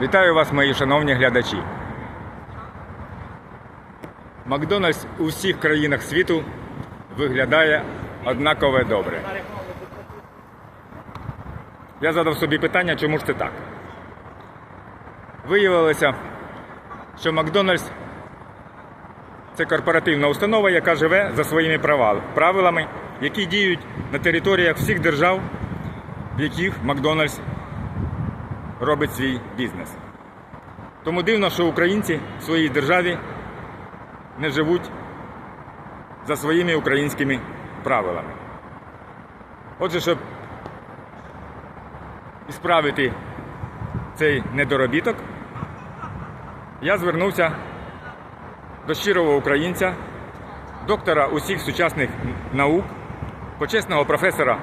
Вітаю вас, мої шановні глядачі. Макдональдс у всіх країнах світу виглядає однаково добре. Я задав собі питання, чому ж це так? Виявилося, що Макдональдс це корпоративна установа, яка живе за своїми правилами, які діють на територіях всіх держав, в яких Макдональдс робить свій бізнес. Тому дивно, що українці в своїй державі не живуть за своїми українськими правилами. Отже, щоб ісправити цей недоробіток, я звернувся до щирого українця, доктора усіх сучасних наук, почесного професора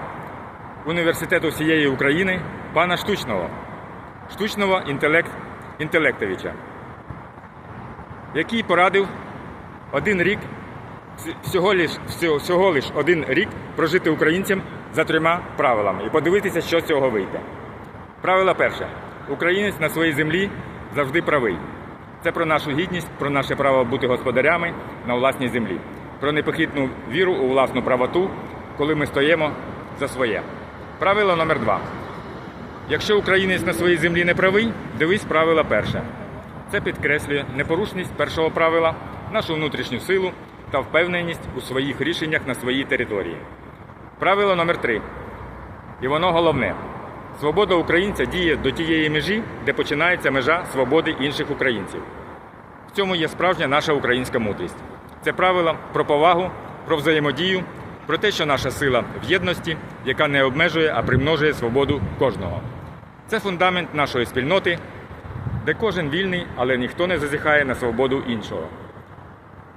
університету всієї України, пана Штучного, штучного інтелект, інтелектовича, який порадив один рік, всього лиш, всього, лиш один рік прожити українцям за трьома правилами і подивитися, що з цього вийде. Правило перше. Українець на своїй землі завжди правий. Це про нашу гідність, про наше право бути господарями на власній землі, про непохитну віру у власну правоту, коли ми стоїмо за своє. Правило номер два. Якщо українець на своїй землі не правий, дивись правило перше. Це підкреслює непорушність першого правила, нашу внутрішню силу та впевненість у своїх рішеннях на своїй території. Правило номер три. І воно головне. Свобода українця діє до тієї межі, де починається межа свободи інших українців. В цьому є справжня наша українська мудрість. Це правило про повагу, про взаємодію, про те, що наша сила в єдності, яка не обмежує, а примножує свободу кожного. Це фундамент нашої спільноти, де кожен вільний, але ніхто не зазіхає на свободу іншого.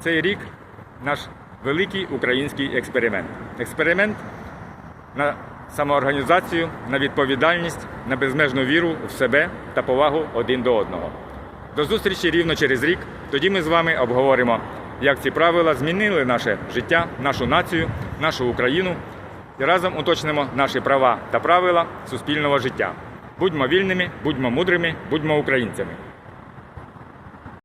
Цей рік наш великий український експеримент. Експеримент на самоорганізацію, на відповідальність, на безмежну віру в себе та повагу один до одного. До зустрічі рівно через рік. Тоді ми з вами обговоримо, як ці правила змінили наше життя, нашу націю, нашу Україну і разом уточнимо наші права та правила суспільного життя. Будьмо вільними, будьмо мудрими, будьмо українцями.